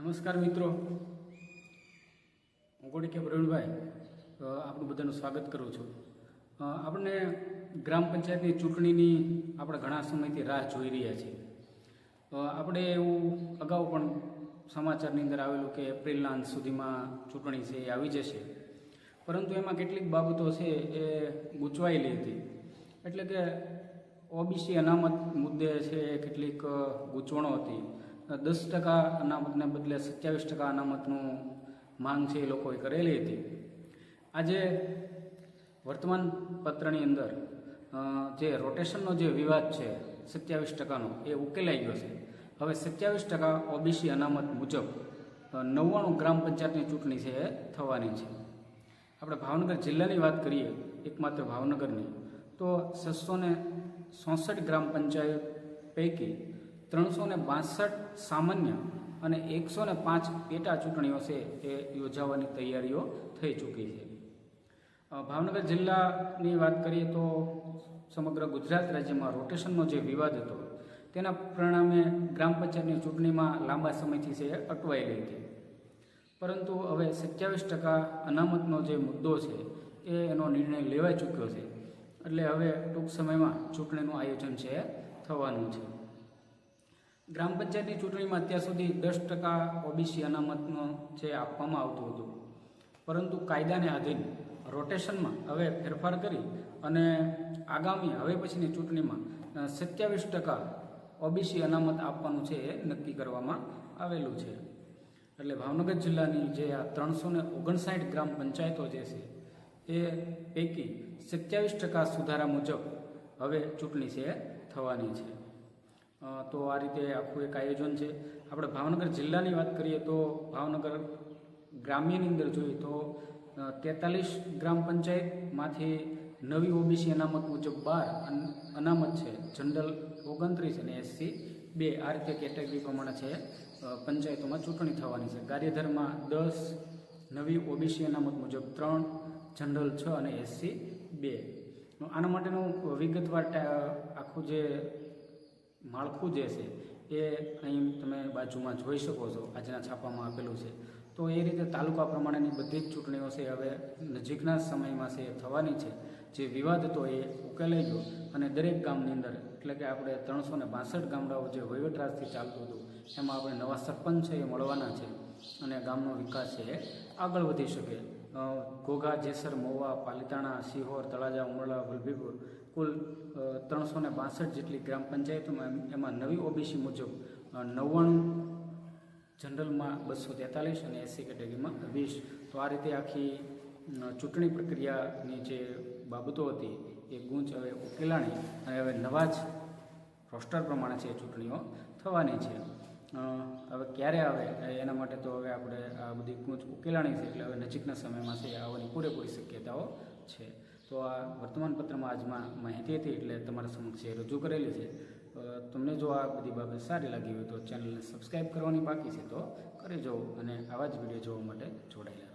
નમસ્કાર મિત્રો. હું કોડી કે પ્રવીણભાઈ આપણું બધાનું સ્વાગત કરું છું. આપણે ગ્રામ પંચાયતની ચૂંટણીની આપણે ઘણા સમયથી રાહ જોઈ રહ્યા છીએ. આપણે એવું અગાઉ પણ સમાચારની અંદર આવેલું કે એપ્રિલના અંત સુધીમાં ચૂંટણી છે એ આવી જશે. પરંતુ એમાં કેટલીક બાબતો છે એ ગૂંચવાયેલી હતી. એટલે કે ઓબીસી અનામત મુદ્દે છે કેટલીક ગૂંચવણો હતી. દસ ટકા અનામતને બદલે સત્યાવીસ ટકા અનામતનું માંગ છે એ લોકોએ કરેલી હતી. આજે વર્તમાન પત્રની અંદર જે રોટેશનનો જે વિવાદ છે સત્યાવીસ ટકાનો, એ ઉકેલાઈ ગયો છે. હવે સત્યાવીસ ટકા ઓબીસી અનામત મુજબ નવ્વાણું ગ્રામ પંચાયતની ચૂંટણી છે એ થવાની છે. આપણે ભાવનગર જિલ્લાની વાત કરીએ, એકમાત્ર ભાવનગરની, તો છસો ને ગ્રામ પંચાયત પૈકી ત્રણસો ને બાસઠ સામાન્ય અને એકસો ને પાંચ પેટા ચૂંટણીઓ છે એ યોજાવાની તૈયારીઓ થઈ ચૂકી છે. ભાવનગર જિલ્લાની વાત કરીએ તો સમગ્ર ગુજરાત રાજ્યમાં રોટેશનનો જે વિવાદ હતો, તેના પરિણામે ગ્રામ પંચાયતની ચૂંટણીમાં લાંબા સમયથી છે અટવાયેલી હતી. પરંતુ હવે સત્યાવીસ ટકા અનામતનો જે મુદ્દો છે એ એનો નિર્ણય લેવાઈ ચૂક્યો છે. એટલે હવે ટૂંક સમયમાં ચૂંટણીનું આયોજન છે થવાનું છે. ગ્રામ પંચાયતની ચૂંટણીમાં અત્યાર સુધી દસ ટકા ઓબીસી અનામતનો જે આપવામાં આવતું હતું. પરંતુ કાયદાને આધીન રોટેશનમાં હવે ફેરફાર કરી અને આગામી હવે પછીની ચૂંટણીમાં સત્યાવીસ ટકા ઓબીસી અનામત આપવાનું છે એ નક્કી કરવામાં આવેલું છે. એટલે ભાવનગર જિલ્લાની જે આ ત્રણસો ને ઓગણસાઠ ગ્રામ પંચાયતો જે છે, એ પૈકી સત્યાવીસ ટકા સુધારા મુજબ હવે ચૂંટણી છે એ થવાની છે. તો આ રીતે આખું એક આયોજન છે. આપણે ભાવનગર જિલ્લાની વાત કરીએ તો ભાવનગર ગ્રામ્યની અંદર જોઈએ તો તેતાલીસ ગ્રામ પંચાયતમાંથી નવી ઓબીસી અનામત મુજબ બાર અનામત છે. જનરલ ઓગણત્રીસ અને એસસી બે આ રીતે કેટેગરી પ્રમાણે છે. પંચાયતોમાં ચૂંટણી થવાની છે. કાર્યધરમાં દસ, નવી ઓબીસી અનામત મુજબ ત્રણ, જનરલ છ અને એસસી બે. આના માટેનું વિગતવાર આખું જે માળખું જે છે, એ અહીં તમે બાજુમાં જોઈ શકો છો, આજના છાપામાં આપેલું છે. તો એ રીતે તાલુકા પ્રમાણેની બધી જ ચૂંટણીઓ છે, હવે નજીકના સમયમાં છે, એ થવાની છે. જે વિવાદ હતો એ ઉકેલાઈ ગયો અને દરેક ગામની અંદર, એટલે કે આપણે ત્રણસો ને ગામડાઓ જે વહીવટરાજથી ચાલતું હતું, એમાં આપણે નવા સરપંચ છે એ મળવાના છે. અને ગામનો વિકાસ છે. આગળ વધી શકે. ઘોઘા, જેસર, મોવા, પાલિતાણા, સિહોર, તળાજા, ઉમરલા, વલભીપુર કુલ ત્રણસો ને બાસઠ જેટલી ગ્રામ પંચાયતોમાં એમાં નવી ઓબીસી મુજબ નવ્વાણું જનરલમાં બસો તેતાલીસ અને એસસી કેટેગરીમાં વીસ. તો આ રીતે આખી ચૂંટણી પ્રક્રિયાની જે બાબતો હતી એ ગુંચ હવે ઉકેલાણી અને હવે નવા જ રોસ્ટર પ્રમાણે છે ચૂંટણીઓ થવાની છે. હવે ક્યારે આવે? એના માટે તો હવે આપણે આ બધી કૂંચ ઉકેલાણી છે, એટલે હવે નજીકના સમયમાં છે, આવવાની પૂરેપૂરી શક્યતાઓ છે. તો આ વર્તમાન પત્રમાં આજમાં માહિતી હતી, એટલે તમારા સમક્ષ એ રજૂ કરેલી છે. તમને જો આ બધી બાબત સારી લાગી હોય તો ચેનલને સબસ્ક્રાઈબ કરવાની બાકી છે, તો કરી જવું અને આવા જ વીડિયો જોવા માટે જોડાયેલા